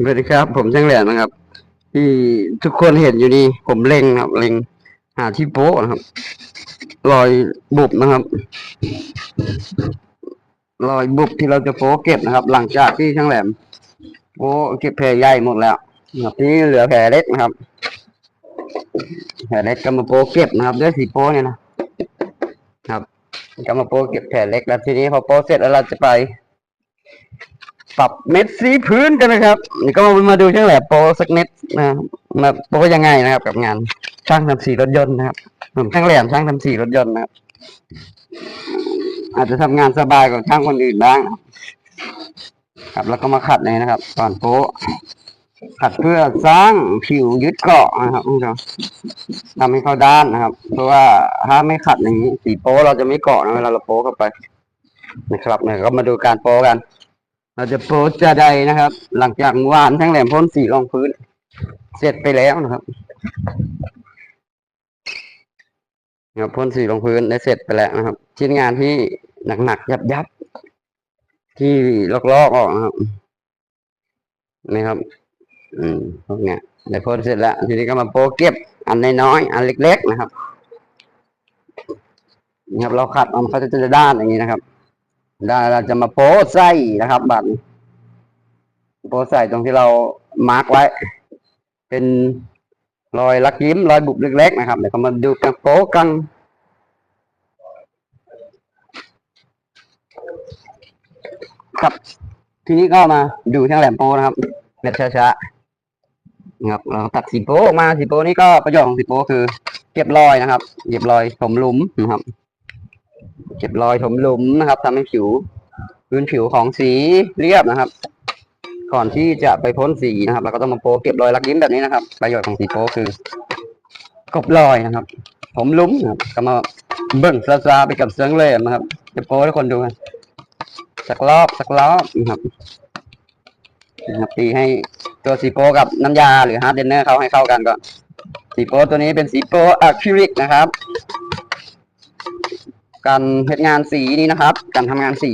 สวัสดีครับ ผมช่างแหลมนะครับ ที่ทุกคนเห็นอยู่นี่ผมเล็งครับเล็งหาที่โป๊ะนะครับ รอยบุบนะครับ รอยบุบที่เราจะโป๊ะเก็บนะครับ หลังจากที่ช่างแหลม โป๊ะเก็บแผลใหญ่หมดแล้วนะครับทีนี้เหลือแผลเล็กนะครับแผลเล็กก็มาโป๊ะเก็บนะครับ ด้วยสีโป๊ะเนี่ยนะครับก็มาโป๊ะเก็บแผลเล็กแล้วทีนี้พอโป๊ะเสร็จแล้วเราจะไป ปรับเม็ดสีพื้นกันนะครับก็มาดูช่างแหลมโปรสักนิดนะครับมาโปรยังไงนะครับ กับงานช่างทำสีรถยนต์นะครับช่างแหลมช่างทำสีรถยนต์นะครับ อาจจะทำงานสบายกว่าช่างคนอื่นบ้างครับ แล้วก็มาขัดเลยนะครับก่อนโป๊ะขัดเพื่อสร้างผิวยึดเกาะนะครับคุณผู้ชมทำให้เขาด้านนะครับ เพราะว่าถ้าไม่ขัดอย่างนี้สีโป๊เราจะไม่เกาะนะเวลาเราโป๊เข้าไปนะครับเนี่ยก็มาดูการโป๊กัน เราจะโพสจะใดนะครับ หลังจากเมื่อวานทั้งแหลมพ่นสีรองพื้น เสร็จไปแล้วนะครับครับพ่นสีรองพื้นได้เสร็จไปแล้วนะครับ ชิ้นงานที่หนักๆยับยับๆที่ลอกๆออกนะครับนี่ครับ อืมพวกเนี้ยได้พ่นเสร็จแล้ว ทีนี้ก็มาโปเก็บ อันน้อยๆอันเล็ก ๆ นะครับนี่ครับ เราขัดออกมันก็จะจะด้านอย่างนี้นะครับ ได้เราจะมาโพสต์ใส่นะครับบัตรโพสต์ใส่ตรงที่เรามาร์กไว้ เป็นรอยลักยิ้มรอยบุบเล็กๆนะครับเดี๋ยวมาดูกันโป๊กันครับ ทีนี้ก็มาดูช่งแหลมโป้นะครับเม็ดช้าๆครับเราตัดสีโป้ออกมาสีโป้นี้ก็ประโยชน์ของสีโป้คือ เก็บรอยนะครับ เก็บรอยถมหลุมนะครับ เก็บรอยถมหลุมนะครับทำให้ผิวพื้นผิวของสีเรียบนะครับ ก่อนที่จะไปพ้นสีนะครับเราก็ต้องมาโปะเก็บรอยลักยิ้มแบบนี้นะครับ ประโยชน์ของสีโปะคือกบรอยนะครับ ผมลุ้มนะครับก็มาเบิ่งซาๆไปกับเสียงเลยนะครับจะโปะให้คนดูกันสักรอบสักรอบนะครับนะครับตีให้ตัวสีโปะกับน้ำยาหรือฮาร์ดเดนเนอร์เขาให้เข้ากันก่อนสีโปะตัวนี้เป็นสีโปะอะคริลิกนะครับ การเฮ็ดงานสีนี้นะครับ การทำงานสี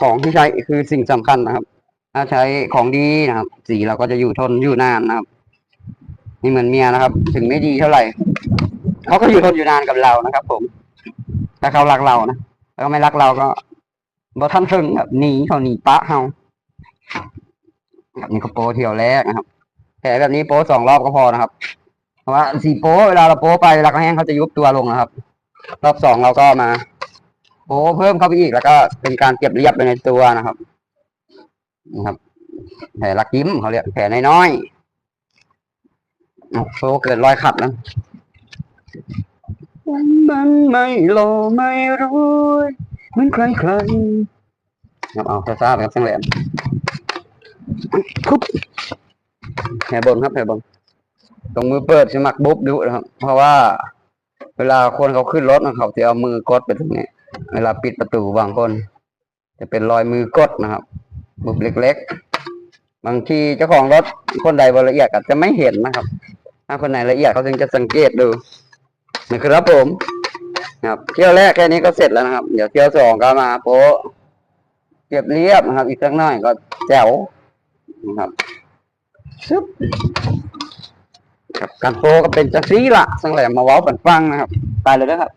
ของที่ใช้คือสิ่งสำคัญนะครับ ถ้าใช้ของดีนะครับ สีเราก็จะอยู่ทนอยู่นานนะครับนี่เหมือนเมียนะครับ ถึงไม่ดีเท่าไหร่เขาก็อยู่ทนอยู่นานกับเรานะครับ ผมถ้าเขารักเรานะแล้วไม่รักเราก็บ่ท่านถึงแบบหนีเขาหนีปะเฮาแบบนี้ก็โปเที่ยวแรกนะครับแผลแบบนี้โปสองรอบก็พอนะครับ เพราะว่าสีโปเวลาเราโปไปเวลาแห้งเขาจะยุบตัวลงนะครับ รอบสองเราก็มา โอ้เพิ่มเข้าไปอีกแล้วก็เป็นการเก็บเรียบไปในตัวนะครับนะครับแผลลักยิ้มเขาเรียกแผลน้อยๆโอ้โหเกิดรอยขัดแล้วมันไม่โลไม่รู้เหมือนใครใครๆครับเอาซาๆไปครับช่างแหลมคุบแผลบนครับแผลบนตรงมือเปิดสมักบุ๊บดุนะครับ เพราะว่า เวลาคนเขาขึ้นรถนะเขาจะเอามือกดไปตรงนี้ เวลาปิดประตูบางคน จะเป็นรอยมือกดนะครับบุบเล็กๆ บางทีเจ้าของรถคนใดบละเอียดอาจจะไม่เห็นนะครับ ถ้าคนไหนละเอียดเขาจึงจะสังเกตดูนะครับผมครับเที่ยวแรกแค่นี้ก็เสร็จแล้วนะครับ เดี๋ยวเที่ยวสองก็มาโปะเก็บเรียบนะครับ อีกสักหน่อยก็แจ๋วนะครับชึบครับการโปก็เป็นจังซี่ละสังแหลมมาเว้าปันฟังนะครับไปเลยนะครับ